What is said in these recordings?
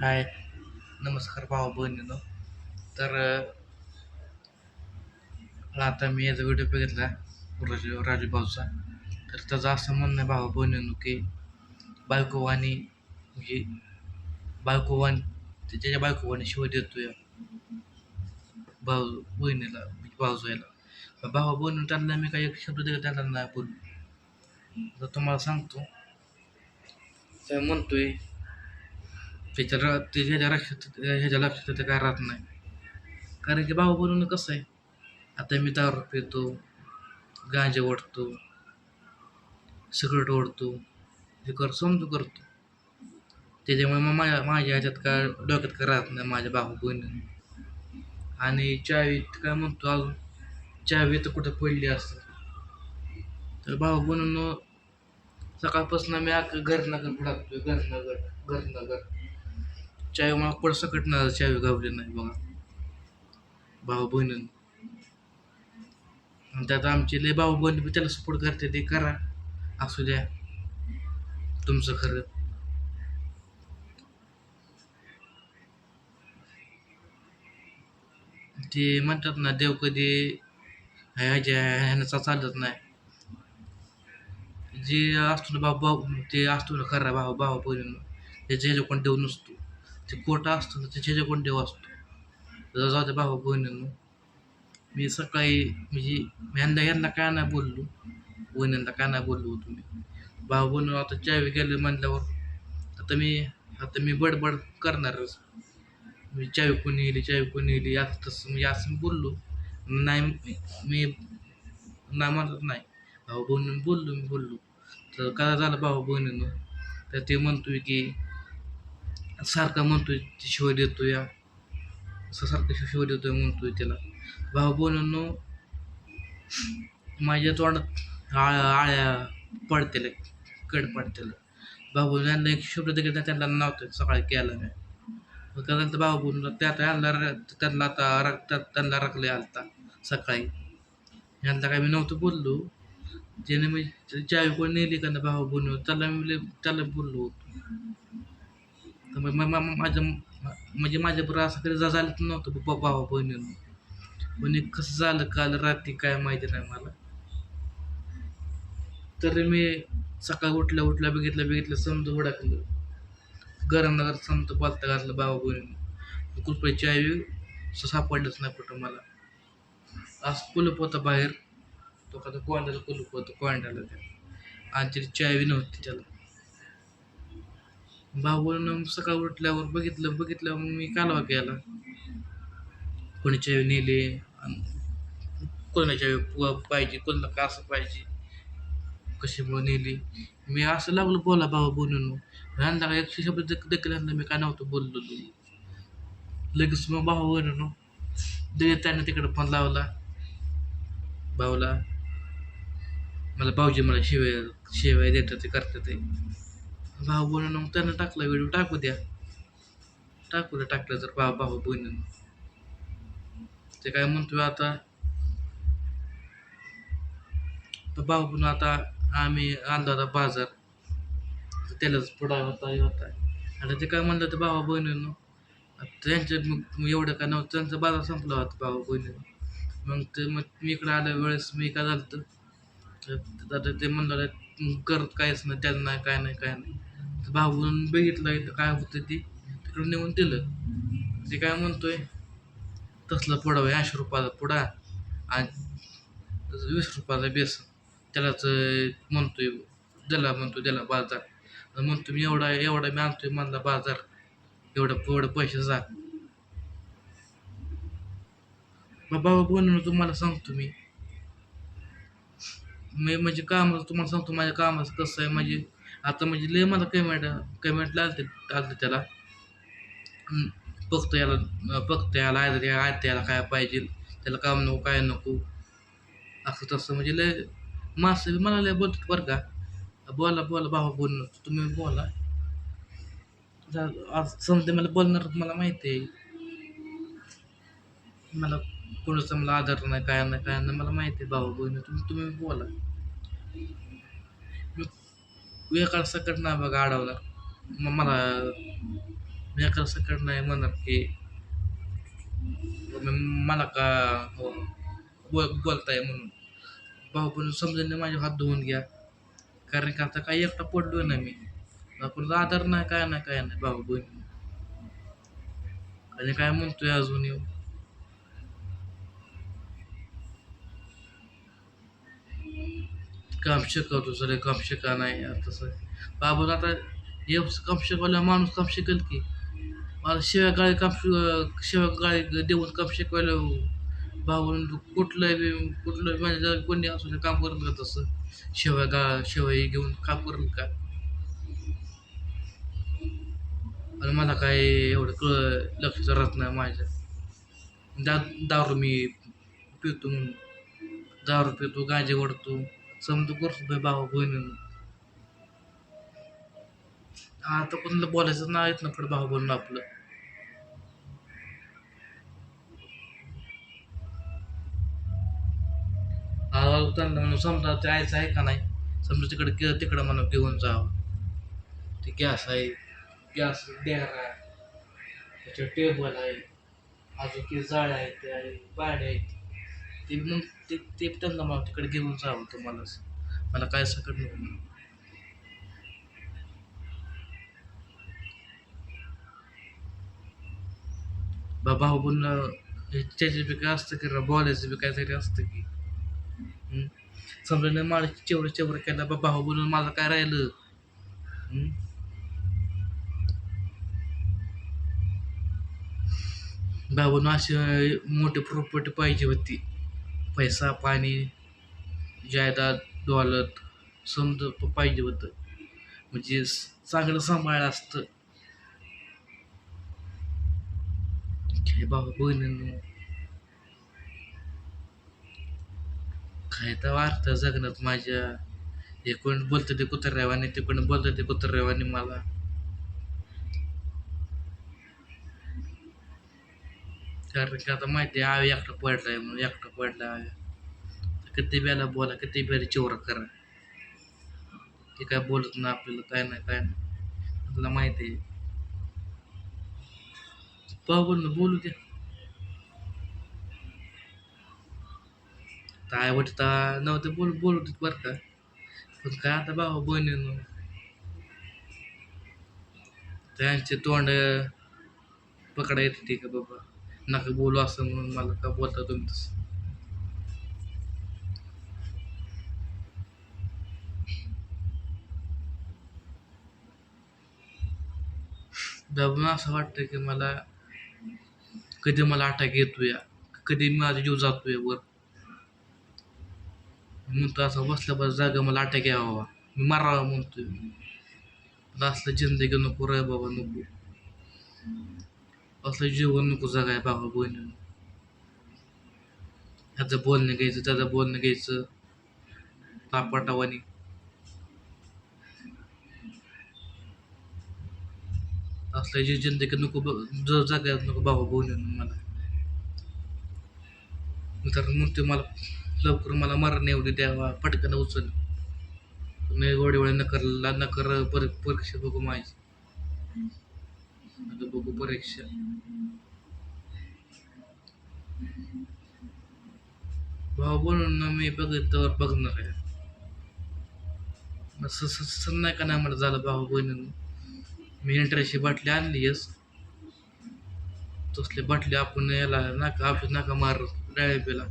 हाय नमस्कार भाऊ बहिणीनो. तर आता मी याचा व्हिडिओ बघितला राजू राजू भाऊचा. तर त्याचं असं म्हणणं आहे भाऊ बहिणीनो की बायकोवाणी म्हणजे बायकोवाणी त्याच्या बायकोवाणी शिवाय देतोय भाऊ बहिणीला म्हणजे भाऊजायला भाऊ बहिणी त्यांना मी काही एक शब्द दिला त्यांना नाही बोललो तर तुम्हाला सांगतो. तर म्हणतोय त्याच्या र ते ह्याच्या लक्षात ह्याच्या लक्षात ते काय राहत नाही. कारण की भाऊ बनवणं कसं आहे? आता मी दारू पितो गांजे ओढतो सिगरेट ओढतो हे कर समजू करतो. त्याच्यामुळे मग माझ्या माझ्या ह्याच्यात काय डोक्यात काय राहत नाही माझ्या भाऊ बहिणी आणि चावीत काय म्हणतो अजून? चावी तर कुठं पडली असते. तर भाऊ बनवून सकाळपासून मी अख्खं घर नगर घरनगर घर. नगर घर नगर चावी मला पड ना चावी गावली नाही बघा. भाऊ बहिणी आणि त्यात आमचे लय भाऊ बहिणी बी त्याला सपोर्ट करते ते करा. असू द्या. तुमचं खरं. ते म्हणतात ना देव कधी ह्याच्या ह्यानं चालत नाही. जे असतो ना भाऊ भाऊ ते असतो ना खरा भाऊ भाऊ बहिणीनं. त्याच्या ह्याच्या पण देव नसतो. ते कोटा असतो ना त्याच्या ह्याच्या कोण देव असतो. जाऊ दे भाऊ बहिणींना मी सकाळी म्हणजे ह्यांना यांना काय नाही बोललो बहिणींना काय नाही बोललो होतो मी. भाऊ बहिणी आता चावी गेले म्हणल्यावर आता मी आता मी बडबड करणारच. मी चावी कोणी येली चावी कोणी येली असं तसं म्हणजे असं मी बोललो. नाही मी- मी म्हणत नाही. भाऊ बहिणीनं बोललो मी बोललो. तर काय झालं भाऊ बहिणीनं? तर ते म्हणतोय की सारखा म्हणतोय आहे शिवाय देतो या असं सारखं शिवाय देतोय म्हणतोय त्याला भाऊ बहिणीनं माझ्या तोंडात आळ्या आळ्या पडतेल्या कड पडतेलं. भाऊ यांना एक शब्द देखील त्यांना नव्हतं सकाळी केलं मी. मग काय झालं भाऊ बोलून त्यात यांना त्यांना आता रक त्यांना रकले आलता सकाळी. यांना काय मी नव्हतं बोललो. ज्याने मी चावी कोण नेली का भाऊ बोलून त्याला मी त्याला बोललो होतो. तर मग माझं म्हणजे माझ्या बरोबर असं कधी जा- झालं नव्हतं बाबा भावा बहिणीनं. म्हणजे कसं झालं काल रात्री काय माहिती नाही मला. तर मी सकाळ उठल्या उठल्या बघितलं बघितलं समजा उडाकलं गरम नगर समजा बोलता घातलं बाबा बहिणीनं. कुलपाची आई सापडलंच नाही कुठं मला. असं कुलप होता बाहेर. तो का कोंड्याला कुलूप होतं कोंड्याला त्या आणि त्याची चावी नव्हती त्याला. भाऊनं सकाळ उठल्यावर बघितलं बघितल्यावर मग मी कालवा केला. कोणी नेले कोणाच्या आणि कोणाची चावी पाहिजे कोणाला का असं पाहिजे कशामुळे नेली. मी असं लागलो बोला भाऊ बोलून. ह्यांना काय एकशे शब्द दे- देखील ह्यांना मी काय नव्हतं बोललो. लगेच मग भाऊ बनून लगेच तिकडं तिकडे फोन लावला. भाऊला मला भाऊजी मला शिवाय शिवाय देतात ते करतात ते. भाऊ बोलून मग त्यानं टाकला व्हिडिओ टाकू द्या. टाकू द्या टाकलं तर भाऊ भाऊ बहिणीनं. ते काय म्हणतोय आता? तर भाऊ पण आता आम्ही आणला होता बाजार. तर त्यालाच पुढा होता हे होता. आता ते काय म्हणलं तर भावा बहिणीनं? त्यांच्या मग एवढं काय नव्हतं? त्यांचा बाजार संपला होता भावा बहिणीनं. मग ते मग मी इकडं आल्या वेळेस मी काय झालं तर ते म्हणलं करत काहीच नाही त्याला नाही काय नाही काय नाही. तर भाऊन बघितलं इथं काय होतं ते. तिकडून नेऊन दिलं. ते काय म्हणतोय पुडा पुढं ऐंशी रुपयाचा पुडा आणि वीस रुपयाचा बेस त्यालाच म्हणतोय दिला म्हणतो दिला बाजार. म्हणतो मी एवढा एवढा मी आणतोय मधला बाजार. एवढं एवढं पैसे जा. बाबा बोलून तुम्हाला सांगतो मी म्हणजे कामाचं तुम्हाला सांगतो माझ्या कामाचं कसं आहे म्हणजे आता म्हणजे लय मला पेमेंट पेमेंट लागते आलं त्याला. फक्त याला फक्त याला आहे या याला काय पाहिजे त्याला काम नको काय नको. असं तसं म्हणजे लय माणसं मला लय बोलतात बरं का. बोला बोला भावा बोल तुम्ही बोला. जा- आज समजा मला बोलणार मला माहिती आहे. मला कोणाचा मला आधार नाही काय नाही काय नाही मला माहिती आहे भावा बहिणी तुम्ही तुम्ही बोला. मी वेकाळ सकट बघा अडवला. मग मला मी एका सकट नाही म्हणत की म- मला का हो, बोल बोलताय म्हणून. भाऊ पण समजून माझे हात धुवून घ्या. कारण का आता काही एकटा पडलो ना मी. आपण आधार नाही काय नाही काय नाही भाऊ बहीण आणि काय म्हणतोय अजून येऊ? काम शिकवतो सगळे काम शिका नाही तसं बाबून आता हे काम शिकवलं माणूस काम शिकेल की? मला शिव्या गाळी काम शिक शिव्या गाळी देऊन काम शिकवायला भाऊन कुठलं कुठलं माझ्या कोणी असू दे काम करत का तसं शिव्या गा शिवाय घेऊन काम करेल का? आणि मला काय एवढं कळ लक्ष राहत नाही माझ्या. दा दारू मी पितो म्हणून. दारू पितो गांजे ओढतो. समजा करतो बाई भावा बहिणीनं आता कोणाला बोलायचं नाही ना पुढे भाऊ बहिण आपलं आवाज त्यांना म्हणून समजा ते आयचं आहे का नाही समजा तिकडे के तिकडं म्हणा घेऊन जावं ते गॅस आहे गॅस डेरा आहे त्याच्यावर टेबल आहे अजून की जाळ्या आहेत ते आहे बाड्या आहेत ते मग ते ते त्यांना मला तिकडे घेऊन जावं तुम्हाला मला काय सकट नको म्हणून. बाबा हो पण त्याचे बी काय असतं की बोलायचं बी काहीतरी असतं की. समजा नाही मला चेवढं चेवढं केलं बाबा हो बोलून मला काय राहिलं? बाबून अशी मोठी प्रॉपर्टी पाहिजे होती. पैसा पाणी जायदाद दौलत समज पाहिजे होतं. म्हणजे चांगलं सांभाळलं असतं. हे बाबा बहिणींनो. काय तर वार्ता जगण्यात माझ्या. हे कोण बोलतं ते कुत्र्यावाने ते कोण बोलतं ते कुत्र्यावाने मला. कारण की आता माहिती आहे आवी एकटा पडलाय म्हणून एकटा पडला आवी किती वेळा बोला किती वेळा चोरा करा. ते काय बोलत नाही आपल्याला काय नाही काय नाही. आपल्याला माहिती आहे. पाहू बोल ना बोलू दे. काय वाटता नव्हते बोल बोलू देत बरं का. पण काय आता बाबा बहिणीनं त्यांचे तोंड पकडा येते ते का बाबा? नका बोलू असं म्हणून मला का बोलता तुम्ही तसं? दाबून असं वाटतं की मला कधी मला अटॅक येतोय कधी माझा जीव जातोय वर. म्हणतो असं बसल्या बस जागा मला अटॅक यावा मी मारावा म्हणतोय. असलं जिंदगी नको रे बाबा नको. असलं जीवन नको जगाय बाबा बहिणी ह्याचं बोलणं घ्यायचं त्याचं बोलणं घ्यायचं तापाटावानी असल्या जी जिंदगी नको ब- ज- नको बाबा बहिणी मला मी तर म्हणतो मला लवकर मला मरण एवढी द्यावा पटकन उचल मी एवढे वेळ नकर नकर पर परीक्षा बघू माझी आता बघू परीक्षा. भाऊ बोलून ना मी बघितल्यावर बघणार आहे. असं स- नाही का नाही मला झालं भाऊ बहिणीनं? मी इंटरेस्टची बाटली आणली यस. तसले बाटली आपण याला नाका आपण नाका मार डाळिंबीला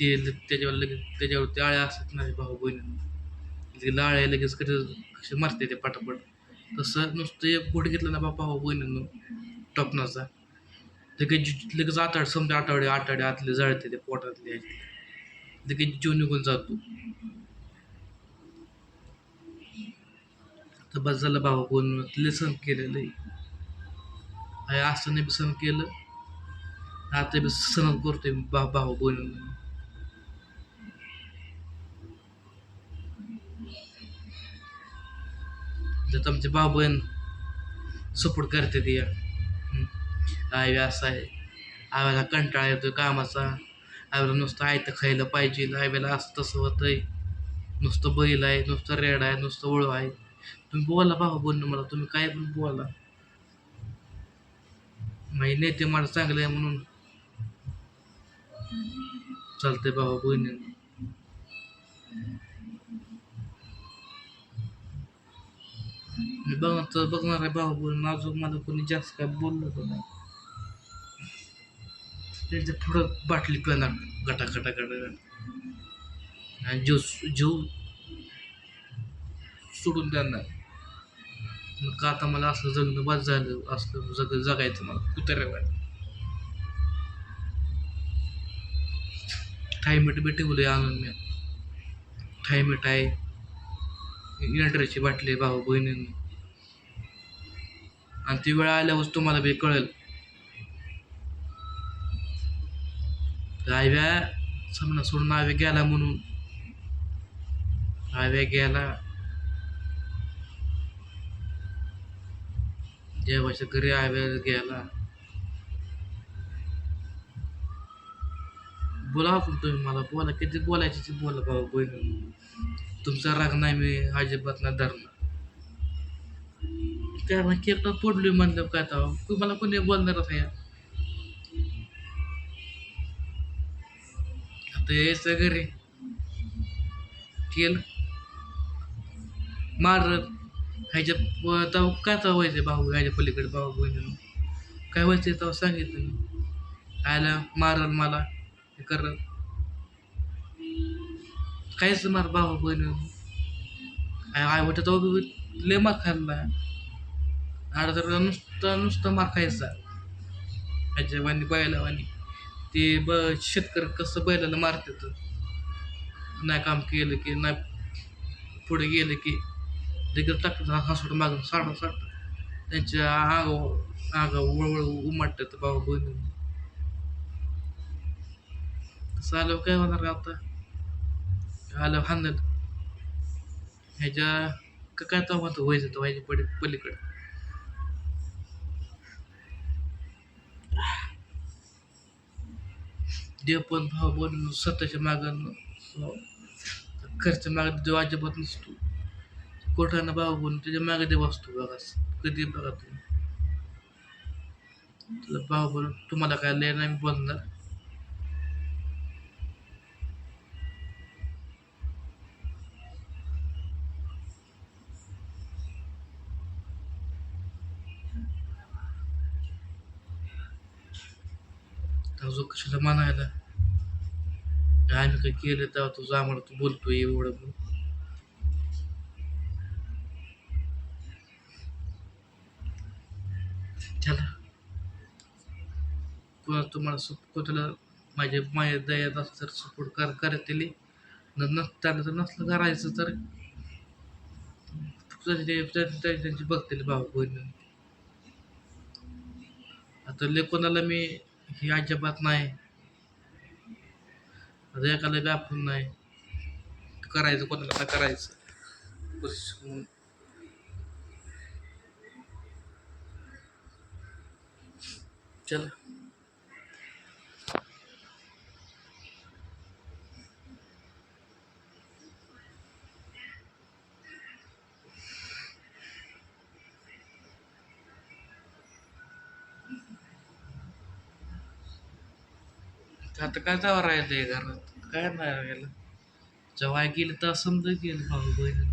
ते त्याच्यावर लगेच त्याच्यावर ते आळ्या असत नाही भाऊ बहिणीनं. ते लाळ्या लगेच कधी कसे मारते ते पटापट. तसं नुसतं एक पोट घेतलं ना बाबा भाऊ बहिणीनं टपनाचा लगेच लगेच आठाड समजा आठवडे आठवडे आतले जळते ते पोटातले. लगेच जीव निघून जातो. तर बस झालं बाबा बोलून लेसन केलेलं. आहे आहे असं नाही बी सण केलं. आता बी सण करतोय बा भाऊ बोलून त्यात तुमचे बाबन सपोर्ट करते ती. आई असं आहे. आव्याला कंटाळा येतोय कामाचा. आव्याला नुसतं आयतं खायला पाहिजे. आव्याला असं तसं होतंय. नुसतं बैल आहे नुसतं रेड आहे नुसतं ओळ आहे. तुम्ही बोला बाबा बोलणं मला. तुम्ही काय पण बोला. माझे नेते मला चांगले आहे म्हणून. चालतंय बाबा बहिणी मी बघ बघणार आहे भाऊ बहिणी अजून मला कोणी जास्त काय बोललं तर नाही. त्यांच्या पुढं बाटली पिणार गटा गटा गटा आणि जीव जीव सोडून देणार. मग का आता मला असलं जगणं बाद झालं असलं जग जगायचं मला. कुत्र्या ठाई मीठ बी ठेवले आणून मी. ठाई आहे. इलेक्ट्रिकची बाटली आहे भाऊ बहिणींनी. आणि ती वेळ आल्यावर तुम्हाला बी कळेल. आव्या समजा सोडून आव्या गेला म्हणून. आव्या गेला. देवाच्या घरी आव्या गेला. बोला पण तुम्ही मला बोला किती बोलायची ते बोला बाबा बहिणी. तुमचा राग नाही मी अजिबात नाही धरणार. त्याला केक पडलोय म्हणलं काय मला तुम्हाला कोणी बोलणारच आहे आता यायचं घरी. केलं. मारत ह्याच्या काय तेव्हा व्हायचं भाऊ ह्याच्या पलीकडे भाऊ बहिणी काय व्हायचं तेव्हा सांगितलं मी. आयला मारल मला. हे करत काहीच मार भाऊ बहिणी आय वाटत तेव्हा बी लय मार खाल्ला. अर्धा नुसतं नुसतं मार खायचा. ह्याच्या बैला वाणी. ते ब शेतकरी कसं बैलाला मारतात. नाही काम केलं की नाही पुढे गेलं की देखील टाकतात हसवट मागून साडा साठ त्यांच्या आगाव आगाव वळवळ उमटतात बाबा बहिणी. तसं आलं काय होणार आता? आलं हाणलं. ह्याच्या काय तो म्हणतो? व्हायचं तो व्हायचे पडे पलीकडे. देव पण भाव बोलून स्वतःच्या मागं हो. घरच्या मागं देव अजिबात नसतो. कोठानं भाव बोलून त्याच्यामागे देव असतो बघा. कधी बघा तुम्ही. तुला भाव बोलून तुम्हाला काय लय नाही बोलणार. जो कशाला म्हणायला? आम्ही काय केलं तेव्हा तुझं आम्हाला तू बोलतोय एवढं चला. कोणा तुम्हाला सप कोणाला माझ्या माझ्या दयात असं तर सपोर्ट कर करतील. नसताना तर नसलं करायचं तर त्यांची बघतील भाऊ बहिणी आता ले कोणाला मी ही अजिबात नाही. आता एकाला व्यापून नाही. करायचं कोणाला काय करायचं. चला. आता काय जावं राहिलं घरात? काय नाही राहिलं. जेव्हा गेलं तर समजा गेलं भाऊ बहिणी